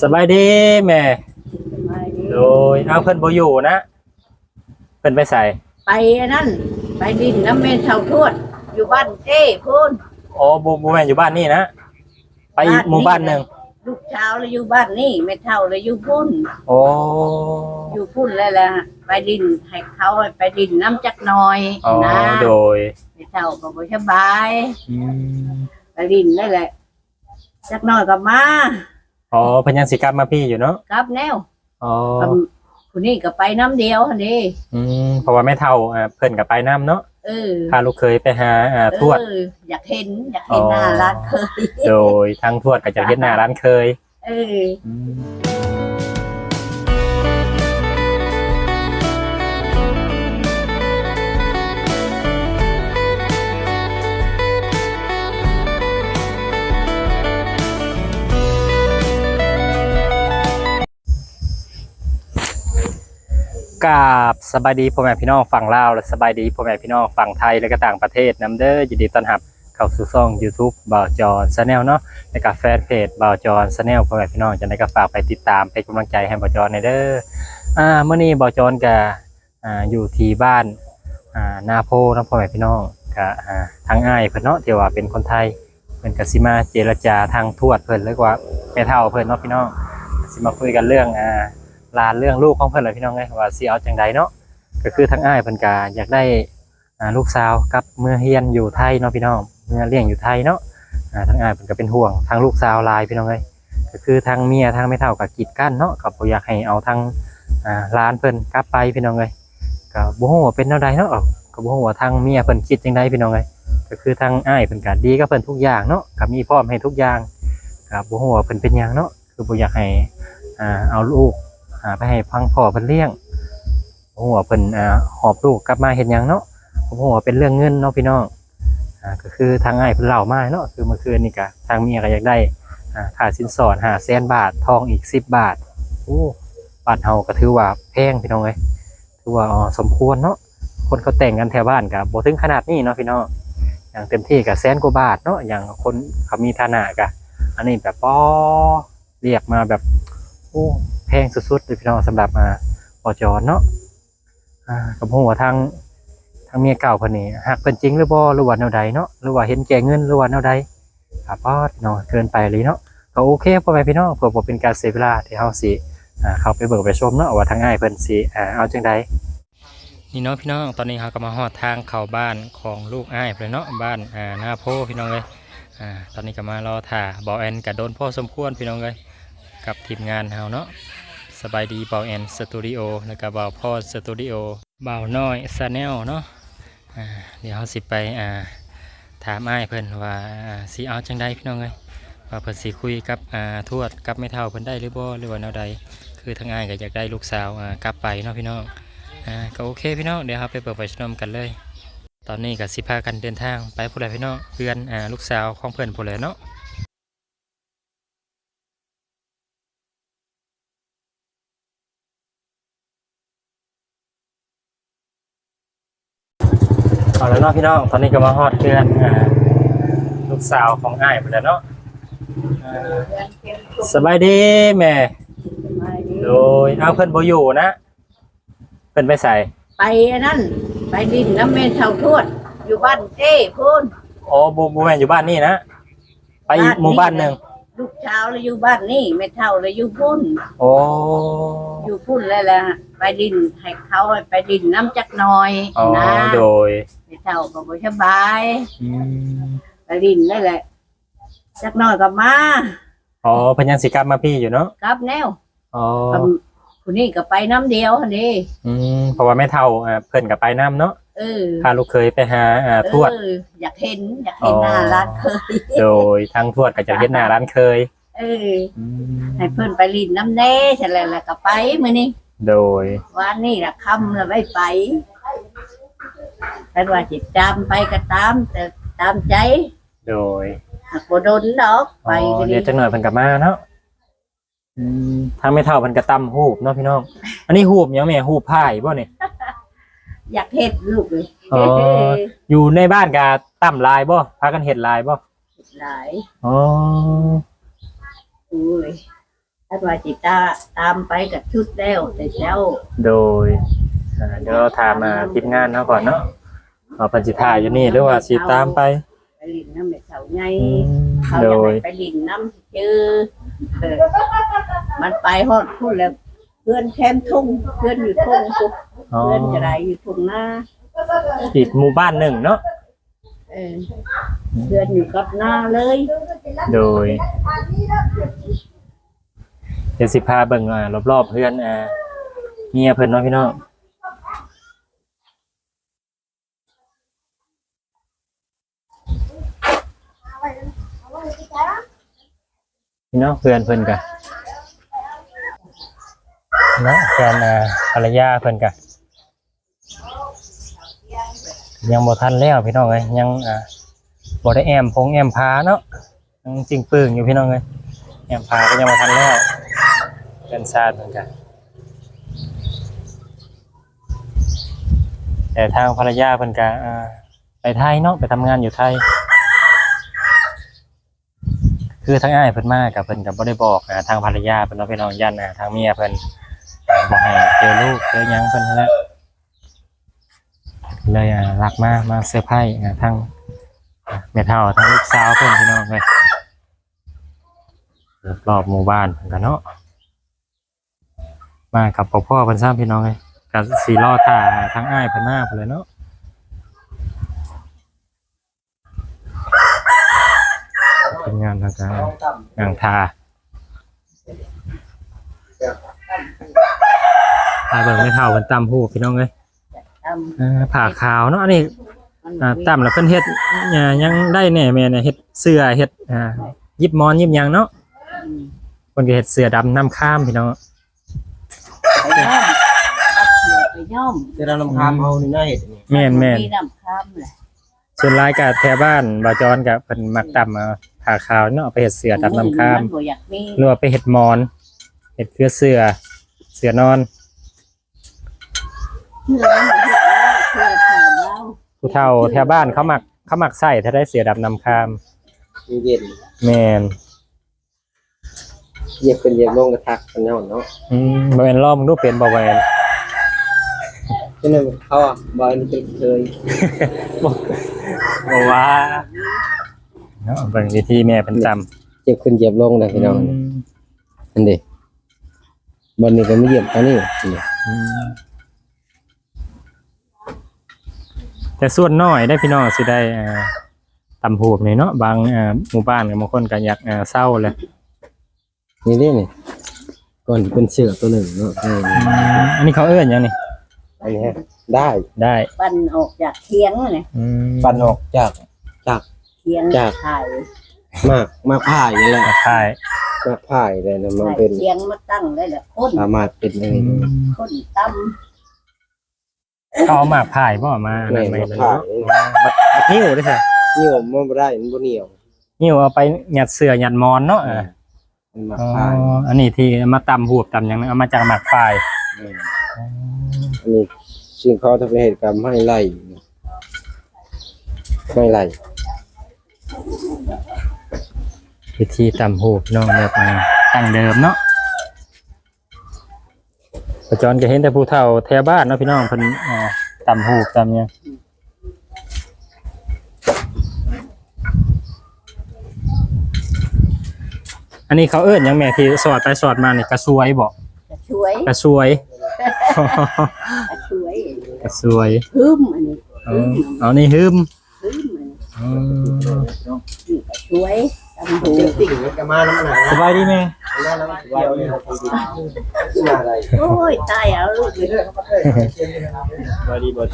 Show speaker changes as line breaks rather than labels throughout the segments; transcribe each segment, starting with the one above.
สบายดีแม่โดยเอาเพิ่นบ่อยู่นะเพิ่นไปใส่
ไปอันนั่น ไปดินน้ำเมนเท่าทวด อยู่บ้านเจ้พูน
อ๋อบ่บ่แม่นอยู่บ้านนี่นะไปอีกหมู่บ้านหนึง
ลูกเช้าแล้วอยู่บ้านนี่แม่เท่าแล้วอยู่พุ่น
โอ้
อยู่พุ่นแล้วล่ะไปดินให้เขาไปดินน้ำจักหน่อย
อ๋อ
นะ
โดย
แม่เท่าก็บ่สบาย
อืม
ไปดินนั่นแหละจักหน่อยก็มา
อ๋อเพิ่นยังสิกลับมาพี่อยู่เนาะ
กลับแนว
อ๋อ
คนนี้ก็ไปน้ำเดียวหั่นนี่
อืมเพราะว่าแม่เฒ่าอ่าเพิ่นก็ไปนํเนาะ
เออ
พาลูกเคยไปหาอ่าทวด
เอออยากเห็นอยากเห็นหน้า
อ๋อ
ร้านเคย
โดยทางทวดก็จะเฮ็ดหน้าร้านเคย
เออ
กราบสบายดีพ่อแม่พี่น้องฝั่งลาวและสบายดีพ่อแม่พี่น้องฝั่งไทยและก็ต่างประเทศนํเด้อยินดีต้อนรับเข้าสู่ช่อง YouTube บ่าวจอนชาแนลเนาะและก็แฟนเพจบ่าวจอนชาแนลพ่อแม่พี่น้องจะได้ก็ฝากไปติดตามเป็นกำลังใจให้บ่าวจอนในเด้ออ่าเมื่อนี้บ่าวจอนก็อ่าอยู่ที่บ้านอ่านาโพนะพ่อแม่พี่น้องก็อ่าทางอ้ายเพิ่นเนาะที่ว่าเป็นคนไทยเพิ่นก็สิมาเจรจาทางทวดเพิ่นเลยกว่าแม่เฒ่าเพิ่นเนาะพี่น้องสิมาคุยกันเรื่องอ่า ลานเรื่องลูกของเพิ่นเลยพี่น้องเอ้ยว่าสิเอาจังใดเนาะก็คือทั้งอ้ายเพิ่นก็อยากได้ลูกสาวกับเมื่อเฮียนอยู่ไทยเนาะพี่น้องเมื่อเลี้ยงอยู่ไทยเนาะอ่าทั้งอ้ายเพิ่นก็เป็นห่วงทางลูกสาวลายพี่น้องเอ้ยก็คือทางเมียทางไม่เท่ากับกีดกั้นเนาะก็บ่อยากให้เอาทางอ่าหลานเพิ่นกลับไปพี่น้องเอ้ยก็บ่ฮู้ว่าเป็นแนวใดเนาะก็บ่ฮู้ว่าทางเมียเพิ่นคิดจังใดพี่น้องเอ้ยก็คือทางอ้ายเพิ่นก็ดีกับเพิ่นทุกอย่างเนาะก็มีพร้อมให้ทุกอย่างก็บ่ฮู้ว่าเพิ่นเป็นหยังเนาะคือบ่อยากให้เอาลูก หาไปให้พังพ่อเพิ่นเลี้ยงผมว่าเพิ่นอ่าหอบลูกกลับมาเห็นยังเนาะผมว่าเป็นเรื่องเงินเนาะพี่น้องอ่าก็คือทางอ้ายเพิ่นเล่ามาเนาะคือเมื่อคืนนี่ก็ทางเมียก็อยากได้อ่าค่าสินสอด5แสนบาททองอีก10บบาทโอ้บานเฮาก็ถือว่าแพงพี่น้องเอ้ยถือว่าอ๋อสมควรเนาะคนเขาแต่งกันแถวบ้านก็บ่ถึงขนาดนี้เนาะพี่น้องอย่างเต็มที่ก็แสนกว่าบาทเนาะอย่างคนเขามีฐานะก็อันนี้แบบป้อเรียกมาแบบโอ้ งสุดๆเลยพี่น้องสำหรับอ่าปอจอนเนาะกับหัวทางทางเมียเก่าคนนี้หักเป็นจริงหรือบ่หรือว่าแนวใดเนาะหรือว่าเห็นแก่เงินหรือว่าแนวใดครับพอดเนาะเกินไปเลยเนาะก็โอเคพ่อแม่พี่น้องเพื่อเป็นการเสียเวลาที่เฮาสิเขาไปเบิกไปชมเนาะว่าทางง่ายเพิ่นสิเอาจังใดนี่เนาะพี่น้องตอนนี้เฮาก็มาฮอดทางเข้าบ้านของลูกอ้ายเพิ่นเนาะบ้านอ่านาโพพี่น้องเลยอ่าตอนนี้ก็มารอถ่าบ่แอนก็โดนพ่อสมควรพี่น้องเลยกับทีมงานเฮาเนาะ สบายดีเบาแอนสตูดิโอแล้วก็เบาพ่อสตูดิโอเบาน้อยซาแนลเนาะเดี๋ยวเฮาสิไปาถามอ้เพิ่นว่าอ่าสิเอาจังใดพี่น้องเอ้ยว่าเพิ่นสิคุยกับทวดกับแม่เฒ่าเพิ่นได้หรือบ่หรือว่าแนวใดคือทางอ้ก็อยากได้ลูกสาวากลับไปเนาะพี่น้องอก็โอเคพี่น้องเดี๋ยวเราไปเปิดไปชมกันเลย ตอนนี้ก็สิพากันเดินทางไปผู้ใดพี่น้องเพื่อนอลูกสาวของเพิ่อนผู้ใดเนาะ เอาแล้วเนาะพี่น้อง ตอนนี้ก็มาฮอดเพื่อนอ่าลูกสาวของอ้ายไปแล้วเนาะอ่าสบายดีแม่ โดยเอาเพิ่นบ่อยู่นะ เพิ่นไปใส่
ไปอันนั่น ไปดินน้ำเมนเท่าทวด อยู่บ้านเจ้พูน
อ๋อบ่บ่แม่นอยู่บ้านนี่นะ ไปอีกหมู่บ้านหนึง
ลูกเช้าแล้วอยู่บ้านนี่แม่เท่าแล้วอยู่พุ่น
โอ้
อยู่พุ่นแล้วล่ะไปดินให้เขาไปดินน้ำจักหน่อย
อ๋อ
นะ
โดย
แม่เท่าก็บ่สบาย
อืม
ไปดินนั่นแหละจักหน่อยก็มา
อ๋อเพิ่นยังสิกลับมาพี่อยู่เนาะ
กลับแนว
อ๋อ
คนนี้ก็ไปน้ำเดียวหั่นนี่
อืมเพราะว่าแม่เฒ่าอ่าเพิ่นก็ไปนํเนาะ
เออ
พาลูกเคยไปหาอ่าทวด
เอออยากเห็นอยากเห็นหน้าร้านเคย
โดยทางทวดก็จะเฮ็ดหน้าร้านเคย
เออ
อืม
ให้เพิ่นไปลินน้ำแน่เสร็จแล้วแล้วก็ไปมื้อนี้
โดย
วันนี้ล่ะค่ำแล้วไม่ไป แต่ว่าสิตามไปก็ตาม แต่ตามใจ
โดย
หากบ่โดนดอกไป
อ๋อ
ก็ดี
เดี๋ยวจังหน่อยเพิ่นกลับมาเนาะอืมทางไม่เท่าเพิ่นก็ตำหูบเนาะพี่น้อง อันนี้หูบหยังแม่หูบพายบ่นี่
อยากเฮ็ดลูกเลย
อ๋อ อยู่ในบ้านก็ตำลายบ่พากันเฮ็ดลายบ่
หลาย
อ๋อ
โอ้ยถ้าว่าจิตาตามไปกับชุดแล้วแต่เจ้า
โดย อ่าเดี๋ยวเราถามมาทีมงานเนาะก่อนเนาะเอาปัญจิทายอยู่นี่หรือว่าสิตามไป
ไปลินน้ำเม็ดเสาไง
อืม
เขา
โด
อยาก
ย
ให้ไปลินน้ำเจอเออมันไปฮอดพูดแล้ว เพื่อนแคมทุ่งเพื่อนอยู่ทุ่งปุ๊บ
อ๋อ
เพื่อนจะไรอยู่ทุ่งหน้า
อีกหมู่บ้านหนึ่งเนาะ
เออเพื่อนอยู่กับหน้าเลย
โดยเดี๋ยวสิพาเบิ่งอ่ารอบๆเพื่อนอ่าเมียเพิ่นเนาะพี่น้อง พี่น้องเพื่อนเพิ่นกะเนาะแฟนอ่าภรรยาเพิ่นกะยังบ่ทันแล้วพี่น้องเอ้ยยังอ่าบ่ได้แอมพงแอมพาเนาะยังจริงปึงอยู่พี่น้องเอ้ยแอมพาก็ยังบ่ทันแล้วเพิ่นซาดเหมือนกันแต่ทางภรรยาเพิ่นก็อ่าไปไทยเนาะไปทำงานอยู่ไทย คือทั้งอ้ายเพิ่นมากับเพิ่นก็บ่ได้บอกอ่าทางภรรยาเพิ่นเนาะพี่น้องยันอ่าทางเมียเพิ่นอ่าบ่ให้เจอลูกเจอหยังเพิ่นนั่นแหละเลยอ่ารักมามาเซอร์ไพรส์อ่าทางอ่าแม่เฒ่าทางลูกสาวเพิ่นพี่น้องเอ้ยรอบๆหมู่บ้านเพิ่นก็เนาะมากับพ่อพ่อเพิ่นซ้ำพี่น้องเอ้ยก็สิรอท่าทางอ้ายเพิ่นมาพุ่นเลยเนาะ เป็นงานทางการงานทาตาเบิ่งไม่เท่าเพิ่นตำหูพี่น้องเอ้ย
ทำ
อ่าผ่าขาวเนาะอันนี้
มัน
อ่าตำแล้วเพิ่นเฮ็ดอ่ายังได้แหน่แม่เนี่ยเฮ็ดเสื้อเฮ็ดอ่ายิบมอนยิบหยังเนาะ
อืม
เพิ่นก็เฮ็ดเสื้อดำน้ำข้ามพี่น้อง
ไปย่อมตัดเสือไปย่อม
จะเราลำคาญเอาในหน้าเห็ดนี่
แม่นแม่น
มีน้ำค้ามเลย
ส่วนหลายก็แถวบ้านบ่าวจอนก็เพิ่นมักตำเอา ผ่าขาวเนาะเอาไปเฮ็ดเสื้อดำน้ำข้าม
นบ่อยากมี
หรือว่าไปเฮ็ดมอนเฮ็ดเสื้อเสื้อเสื้อนอน
เพื่อนมันบ่เฮ็ดแล้วเพื่อนถามเรา
ผู้เฒ่าแถวบ้านเขามักเขามักใส่ถ้าได้เสื้อดำน้ำข้าม
มีเย็น
แม่น
เหยียบขึ้นเหยียบลงกระทักกันเนาะเนาะ
อืมบ่แม่นรอบมึงดูเป็นบ่แม่น
ฉะนั้นเขาอะบอยนี่เป็นเคย
บอกว่า เนาะเบิ่งวิธีแม่เป็นจ
เหยียบขึ้นเหยียบลงนะำพี่น้องอันเดีบอลนี่ก็ไม่เหยียบเขานี่นี่
อืมแต่ส่วนน้อยได้พี่น้องสิได้อ่าตำหูบนี่เนาะบางอ่าหมู่บ้านกับบางคนก็อยากอ่าเศร้าเลย
นี่นี่นี่ก่อนเป็นเสือตัวหนึ่งเนาะเออ
อืมอันนี้เขาเอื้อนหยังนี่
อันนี้ฮะได้
ได้
ปั่นออกจากเทียงเลย
อืม
ปันออกจากจาก
เทียง
จาก
ถ่าย
มากมากผ้าอย่างนี้แหละ
ขาย
มากผ้าเลยนะมัน
ถ่าย
เป็น
เทียงมาตั้งได้แหละคน
สามารถเป็นอะไร
อืม
คนตั้ม
เขาเอามาผ่ายบ่มานั่น
ไม่
ไม่
มา
เนาะ
ผ้า
บัดบัดนิ้วด้วยใช่
นี่ผมมันบ่ได้มันบ่เหนียว
นิ้วเอาไปหยัดเสื้อหยัดมอนเนาะอ่า
มันมาก
อ๋อ
ผ้า
อันนี้ที่มาตำหูบตำหยังเอามาจากหมักฝ่าย
เอออันนี้สิ่งเขาทำเป็นเหตุกรรมให้ไล่ไม่ไล่
วิธีตำหูบน้องแบบมาตั้งเดิมเนาะประจอนก็เห็นแต่ผู้เฒ่าแถวบ้านเนาะพี่น้องเพิ่นอ่าตำหูบตำหยังอันนี้เขาเอิ้นหยังแม่ที่สอดไปสอดมานี่กระซวยบอก
จะช่วย
กระซวย
จะช่วย
กระซวย
ฮึมอันนี้
อ๋อเอานี่ฮึม
ฮึมอันนี้
อ๋อ
นี่ก็ช่วยตำหู
เจ็บติ่งมันก็มาน้ำหนัก
สบายดีแม่
มาน้ำหนักเดียวนี่เราทำดีมาอะไร
โอ้ยตายเอาลูกเลย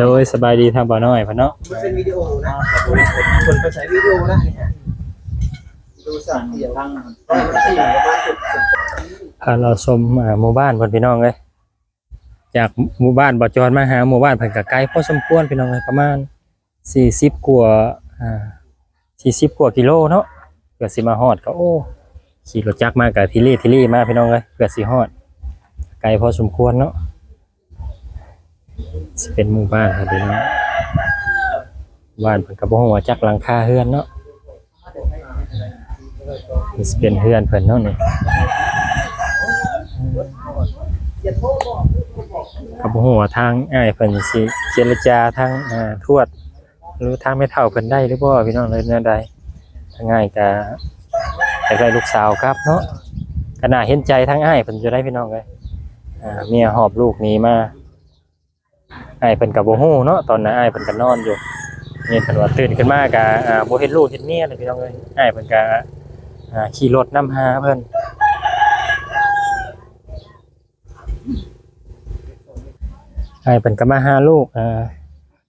โดยสบายดีทางบ่อน้อยพ่นเนาะ
มันเป็นวิดีโอนะคนไปใช้วิดีโอนะเนี่ยดูสั่งเสียงทางก็มันติ่งประมาณจุด
พาเราชมอ่าหมู่บ้านเพิ่นพี่น้องเลยจากหมู่บ้านบ่อจอนมาหาหมู่บ้านเพิ่นก็ไกลพอสมควรพี่น้องเลยประมาณ40กว่า สี่สิบกว่ากิโลเนาะเกือบสิมาฮอดก็โอ้ขี่รถจักรมากับทิลี่ทิลี่มาพี่น้องเลยเกือบสิฮอด ไกลพอสมควรเนาะสิเป็นหมู่บ้านครับพี่น้องบ้านเพิ่นกระบอกหัวจักรลังคาเฮือนเนาะสิเป็นเฮือนเพิ่นเนาะนี่กรบหัวทางไอ้ายเพิ่นสิเจรจาทางทวด รือทางไม่เท่าเพิ่นได้หรือบ่พี่น้องเลยแนวใดทางง่ายก็อยากได้ลูกสาวครับเนาะก็น่าเห็นใจทางอ้ายเพิ่นจะได้พี่น้องเลยอ่าเมียหอบลูกหนี้มาอ้ายเพิ่นก็บ่ฮู้เนาะตอนนั้นอ้ายเพิ่นก็นอนอยู่นี่เพิ่นว่าตื่นขึ้นมาก็อ่าบ่เห็นลูกเห็นเมียเลยพี่น้องเอ้ยอ้ายเพิ่นก็อ่าขี่รถนำหาเพิ่นไอ้เพิ่นก็มาหาลูกอ่า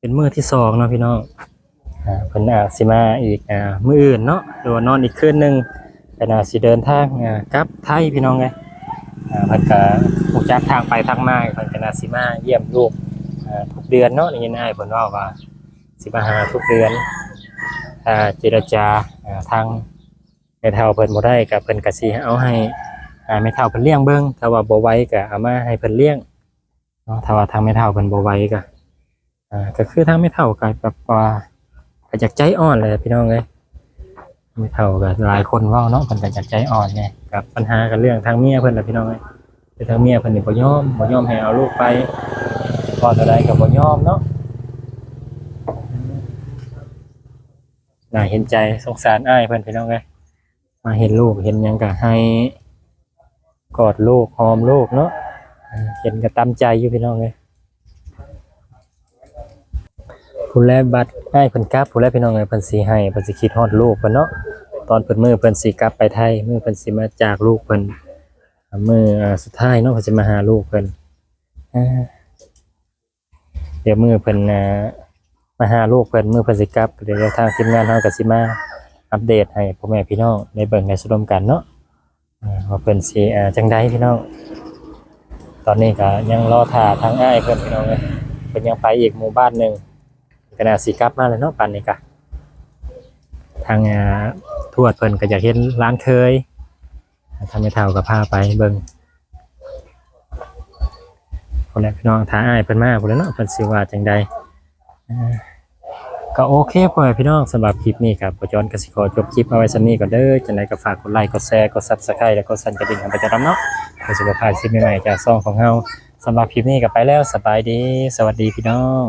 เป็นมื้อที่สองเนาะพี่น้องอ่าเพิ่นอาจสิมาอีกอ่ามื้ออื่นเนาะหรือว่านอนอีกคืนหนึงเพิ่นอาจสิเดินทางอ่ากลับไทยพี่น้องไงอ่าเพิ่นก็รู้จักทางไปทางมาเพิ่นก็น่าสิมาเยี่ยมลูกอ่าทุกเดือนเนาะนี่นายเพิ่นว่าว่าสิมาหาทุกเดือนอ่าเจรจาอ่าทางแม่เฒ่าเพิ่นบ่ได้ก็เพิ่นก็สิเอาให้อ่าแม่เฒ่าเพิ่นเลี้ยงเบิ่งถ้าว่าบ่ไหวก็เอามาให้เพิ่นเลี้ยงเนาะถ้าว่าทางไม่เท่ากันบ่ไหวก็ อ่าก็คือทางไม่เท่ากันแบบว่าก็จากใจอ่อนเลยพี่น้องเอ้ยไม่เท่ากันหลายคนว่าเนาะเพิ่นก็จากใจอ่อนไงกับปัญหากันเรื่องทางเมียเพิ่นน่ะพี่น้องเอ้ยคือทางเมียเพิ่นนี่บ่ยอมบ่ยอมให้เอาลูกไปพอเท่าใดก็บ่ยอมเนาะน่าเห็นใจสงสารอ้ายเพิ่นพี่น้องเอ้ยมาเห็นลูกเห็นหยังก็ให้กอดลูกหอมลูกเนาะเห็นก็ตามใจอยู่พี่น้องเลย ผู้แลบัตรให้เพิ่นกลับผู้แลพี่น้องเลยเพิ่นสิให้เพิ่นสิคิดฮอดลูกเพิ่นเนาะตอนเพิ่นมือเพิ่นสิกลับไปไทยมือเพิ่นสิมาจากลูกเพิ่นมืออ่าสุดท้ายเนาะเพิ่นสิมาหาลูกเพิ่นเดี๋ยวมือเพิ่นมาหาลูกเพิ่นมือเพิ่นสิกลับเดี๋ยวทางทีมงานเฮาก็สิมาอัปเดตให้พ่อแม่พี่น้องได้เบิ่งได้สรมกันเนาะว่าเพิ่นสิอ่จังใดพี่น้องตอนนี้ก็ยังรอถ่าทางอ้ายเพิ่นพี่น้องเลยเพิ่นยังไปอีกหมู่บ้านหนึ่ง ก็น่าสิกลับมาเลยเนาะปันนี้ก็ทางทวดเพิ่นก็อยากเห็นร้านเคยทำให้เท่ากับพาไปเบิ่งคนแรกพี่น้องท้าอ้ายเพิ่นมาพุ่นแหล้วเนาะเพิ่นสิว่าจังใดก็โอเคพ่อพี่น้องสำหรับคลิปนี้ครับประจอนกสิกรจบคลิปเอาไว้สำนี้ก่อนเด้อจังไดก็ฝากกดไลค์กดแชร์กด Subscribe แล้วก็สั่นกระดิ่งให้ประจำเนาะเพื่อสุขภาพคลิปใหม่ๆจากซองของเฮาสำหรับคลิปนี้ก็ไปแล้วสบายดี สวัสดีพี่น้อง